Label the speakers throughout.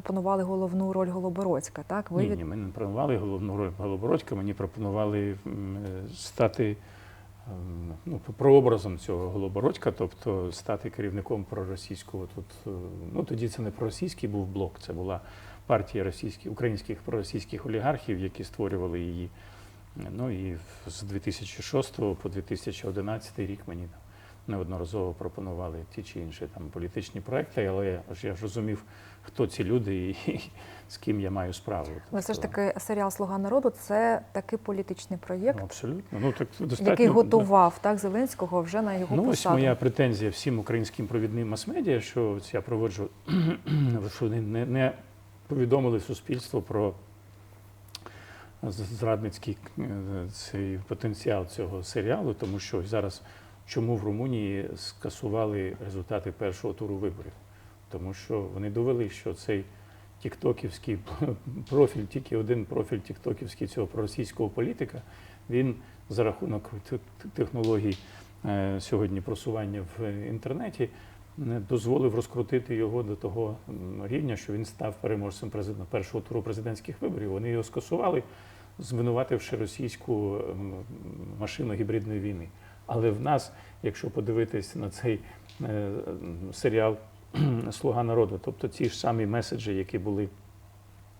Speaker 1: пропонували головну роль Голобородька, так? Ви
Speaker 2: Ні, ні, ми не пропонували головну роль Голобородька, мені пропонували е, стати ем, ну, прообразом цього Голобородька, тобто стати керівником проросійського тут. е, Ну тоді це не проросійський був блок, це була партія російських, українських проросійських олігархів, які створювали її. Ну і з 2006 по 2011 рік мені неодноразово пропонували ті чи інші там політичні проекти, але я ж я ж розумів, хто ці люди і, з ким я маю справу.
Speaker 1: Але все ж
Speaker 2: Тобто,
Speaker 1: таки серіал Слуга народу це такий політичний проєкт,
Speaker 2: ну, абсолютно. Ну так достатньо
Speaker 1: який готував так Зеленського вже на його
Speaker 2: Ну, ось моя претензія всім українським провідним мас-медіа, що я проводжу, що вони не, не повідомили суспільство про зрадницький е, цей потенціал цього серіалу, тому що зараз чому в Румунії скасували результати першого туру виборів? Тому що вони довели, що цей тіктоківський профіль, тільки один профіль тіктоківський цього проросійського політика, він за рахунок технологій е, сьогодні просування в інтернеті не дозволив розкрутити його до того рівня, що він став переможцем першого туру президентських виборів. Вони його скасували, звинувативши російську машину гібридної війни. Але в нас, якщо подивитись на цей е, серіал Слуга народу, тобто ті ж самі меседжі, які були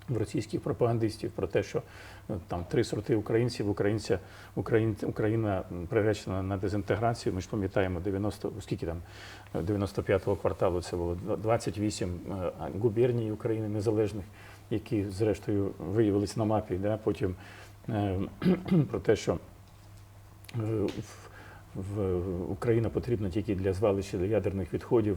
Speaker 2: в російських пропагандистів про те, що е, там три сорти українців, українця, Україн, Україна приречена на дезінтеграцію. Ми ж пам'ятаємо 90, скільки там е, 95-го кварталу це було 28 е, губерній України незалежних, які зрештою виявилися на мапі. Да? Потім е, про те, що е, в Україна потрібна тільки для звалища ядерних відходів